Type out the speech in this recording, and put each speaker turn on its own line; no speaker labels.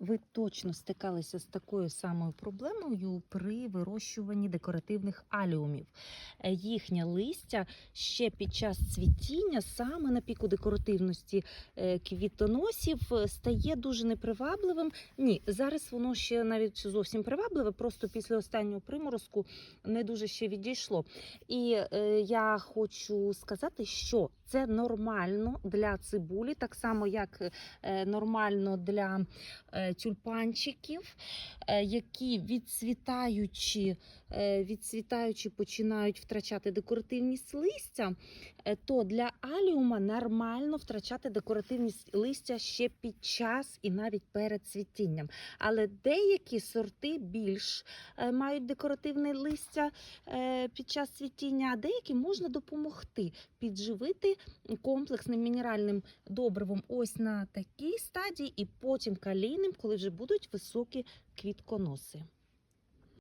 Ви точно стикалися з такою самою проблемою при вирощуванні декоративних аліумів. Е, Їхнє листя ще під час цвітіння, саме на піку декоративності е, квітоносів, е, стає дуже непривабливим. Ні, зараз воно ще навіть зовсім привабливе, просто після останнього приморозку не дуже ще відійшло. І я хочу сказати, що це нормально для цибулі, так само як е, нормально для е, тюльпанчиків, е, які відцвітаючи, відцвітаючи починають втрачати декоративність листя, то для аліума нормально втрачати декоративність листя ще під час і навіть перед цвітінням. Але деякі сорти більш мають декоративне листя під час цвітіння, а деякі можна допомогти підживити комплексним мінеральним добривом ось на такій стадії, і потім калійним, коли вже будуть високі квітконоси.